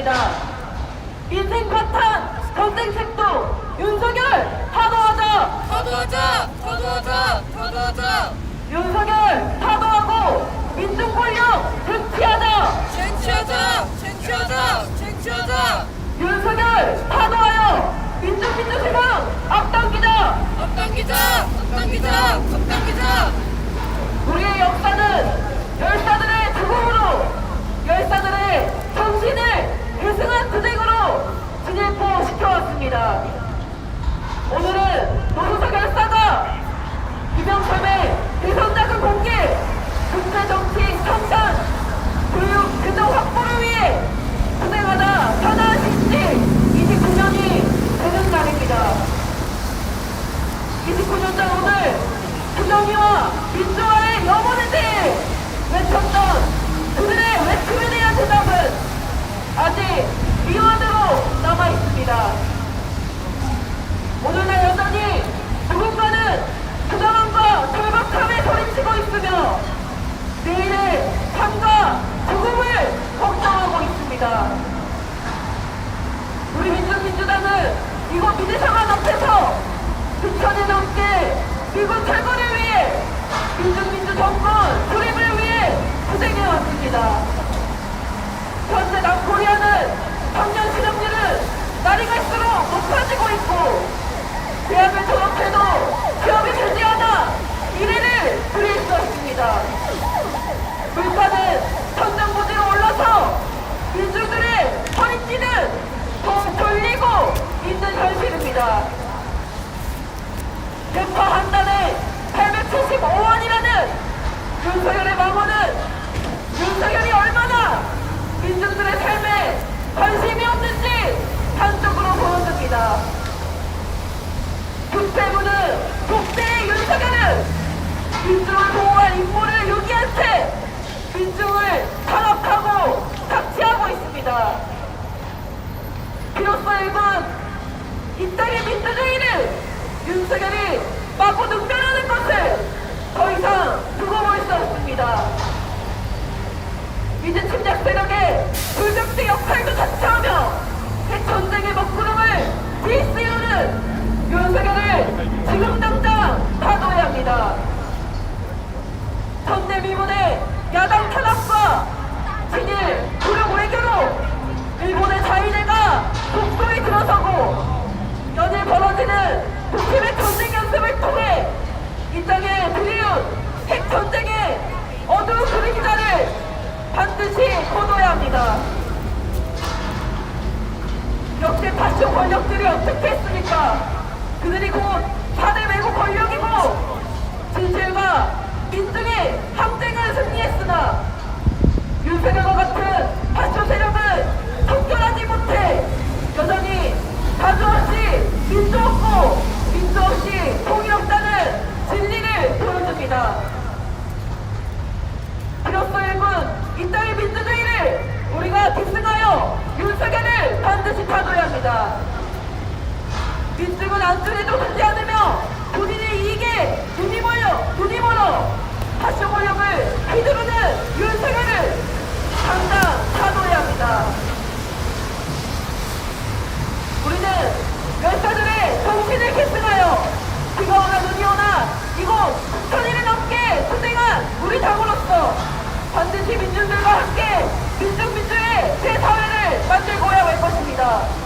있습니다. 인생 파탄 전쟁 책도 윤석열 타도하자 터도하자! 터도하자! 터도하자! 윤석열 타도하고 민중 권력 쟁취하자 쟁취하자! 쟁취하자! 쟁취하자! 윤석열 타도하여 민중 민주 세상 앞당기자 앞당기자! 앞당기자! 앞당기자! 우리의 역사는 열사들의 죽음으로 열사들의 정신을 계승한 투쟁으로 진일보 시켜왔습니다. 오늘은 노무사 열사가 김영삼의 대선자금 공개, 국제정치 청산, 교육 근정 확보를 위해 투쟁하다 편안한 시지 29년이 되는 날입니다. 29년 전 오늘 민주화의 영혼에 대해 외쳤던 그들의 외침에 대한 대답은 아직 미완으로 남아 있습니다. 오늘날 여전히 누군가는 부정함과 절박함에 소리치고 있으며 내일의 삶과 죽음을 걱정하고 있습니다. 우리 민주민주당은 이곳 민주상원 앞에서 9천이 넘게 미국 탈거를 위해 민주민주 정권 수립을 위해 투쟁해 왔습니다. 현재 남코리아는 청년 실업률은 날이 갈수록 높아지고 있고 대학을 졸업해도 취업이 되지 않아 미래를 그릴 수 없습니다. 물가는 천정부지로 올라서 민주들의 허리띠는 더 돌리고 있는 현실입니다. 대파 한 달에 875원이라는 윤석열의 망언은 윤석열이 얼마나 민중들의 삶에 관심이 없는지 단적으로 보여줍니다. 국세부는 국세의 윤석열은 민중을 보호할 임무를 유기한 채 민중을 탄압하고 착취하고 있습니다. 비로소 일본 이 땅의 민주주의를 윤석열이 마구 능멸하는 것을 더 이상 두고 볼 수 없습니다. 이제 침략 세력의 불격지 역할도 자처하며 핵전쟁의 먹구름을 뒤쓰우는 윤석열을 지금 당장 타도해야 합니다. 전대미 문의 야당 탄압과 진일 무력 외교로 일본의 자위대가 국도에 들어서고 연일 벌어지는 북핵의 전쟁 연습을 통해 이 땅에 드리운 핵전쟁의 어두운 그림자를 반드시 거둬야 합니다. 역대 파쇼 권력들이 어떻게 했습니까? 그들이 곧 4대 외국 권력이고 진실과 민중의 항쟁을 승리했으나 윤석열과 같은 파쇼 세력은 성결하지 못해 여전히 자주 없이 민주 없고 민주 없이 통일 없다는 진리를 보여줍니다. 비로소 일본 이 땅의 민주주의를 우리가 계승하여 윤석열을 반드시 타도해야 합니다. 민중은 안전에도 두지 않으며 본인의 이익에 눈이 멀려 눈이 멀어 가처고력을 휘두르는 윤석열을 당장 사도해야 합니다. 우리는 열사들의 정신을 계승하여 비가 오나 눈이 오나 이곳 천일을 넘게 투쟁한 우리 당으로서 반드시 민중들과 함께 민중민주의 새 사회를 만들고야 할 것입니다.